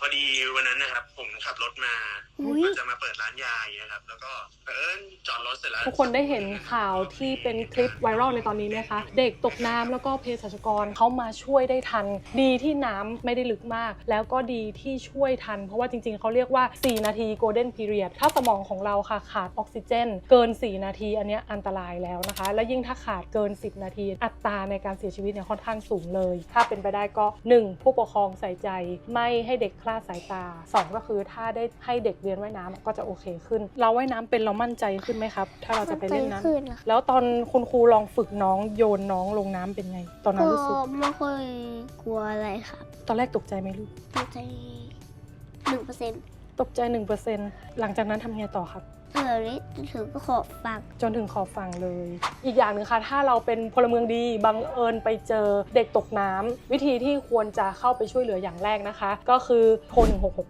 พอดีวันนั้นนะครับ ผมขับรถมาอุ๊ย จะมาเปิดร้านยาอย่างเงี้ยครับ แล้วก็เออจอดรถเสร็จแล้ว ทุกคนได้เห็นข่าวที่เป็นคลิปไวรัลในตอนนี้ไหมคะ เด็กตกน้ำแล้วก็เภสัชกรเขามาช่วยได้ทัน ดีที่น้ำไม่ได้ลึกมาก แล้วก็ดีที่ช่วยทัน เพราะว่าจริงๆ เขาเรียกว่า 4 นาที golden period ถ้าสมองของเราค่ะขาดออกซิเจน เกิน 4 นาที อันเนี้ยอันตรายแล้วนะคะ และยิ่งถ้าขาดเกิน 10 นาที อัตราในการเสียชีวิตเนี่ยค่อนข้างสูงเลย ถ้าเป็นไปได้ก็ 1. ผู้ปกครองใส่ใจไม่ให้เด็กคลาดสายตา 2 ก็คือถ้าได้ให้เด็กเรียนว่ายน้ำก็จะโอเคขึ้น เราว่ายน้ำเป็นเรามั่นใจขึ้นไหมครับ ถ้าเราจะไปเล่นน้ำขึ้นค่ะแล้วตอนคุณครูลองฝึกน้องโยนน้องลงน้ำเป็นไง ตอนนั้นก็รู้สึกไม่ค่อยกลัวอะไรครับ ตอนแรกตกใจไหมลูกตกใจหนึ่งเปอร์เซ็นต์ ตกใจหนึ่งเปอร์เซ็นหลังจากนั้นทำไงต่อครับ เออนี่ถึงก็ขอบฟัง จนถึงขอบฝั่งเลย อีกอย่างหนึ่งค่ะ ถ้าเราเป็นพลเมืองดีบังเอิญไปเจอเด็กตกน้ำวิธีที่ควรจะเข้าไปช่วยเหลืออย่างแรกนะคะ ก็คือโทร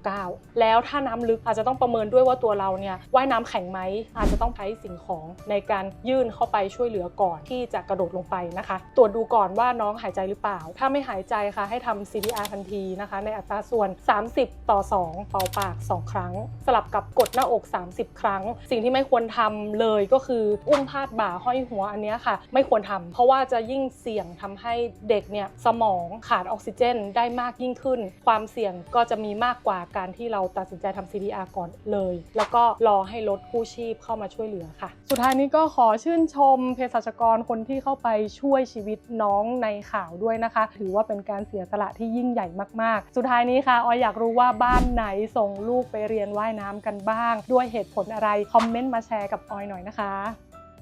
1669 แล้วถ้าน้ำลึกอาจจะต้องประเมินด้วยว่าตัวเราเนี่ยว่ายน้ำแข็งไหมอาจจะต้องใช้สิ่งของในการยื่นเข้าไปช่วยเหลือก่อนที่จะกระโดดลงไปนะคะ ตรวจดูก่อนว่าน้องหายใจหรือเปล่า ถ้าไม่หายใจค่ะให้ทำ CPR ทันทีนะคะ ในอัตราส่วน 30 ต่อ 2 เป่าปาก 2ครั้ง สลับกับกดหน้าอก 30 ครั้ง สิ่งที่ไม่ควรทำเลยก็คืออุ้มพาดบ่าห้อยหัวอันเนี้ยค่ะ ไม่ควรทำเพราะว่าจะยิ่งเสี่ยงทำให้เด็กเนี่ยสมองขาดออกซิเจนได้มากยิ่งขึ้น ความเสี่ยงก็จะมีมากกว่าการที่เราตัดสินใจทำ CPR ก่อนเลย แล้วก็รอให้รถกู้ชีพเข้ามาช่วยเหลือค่ะ สุดท้ายนี้ก็ขอชื่นชมเภสัชกรคนที่เข้าไปช่วยชีวิตน้องในข่าวด้วยนะคะ ถือว่าเป็นการเสียสละที่ยิ่งใหญ่มากๆ สุดท้ายนี้ค่ะออยอยากรู้ว่าบ้านไหนส่งลูกไปเรียนว่ายน้ำกันบ้าง ด้วยเหตุผลอะไร คอมเมนต์มาแชร์กับออยหน่อยนะคะ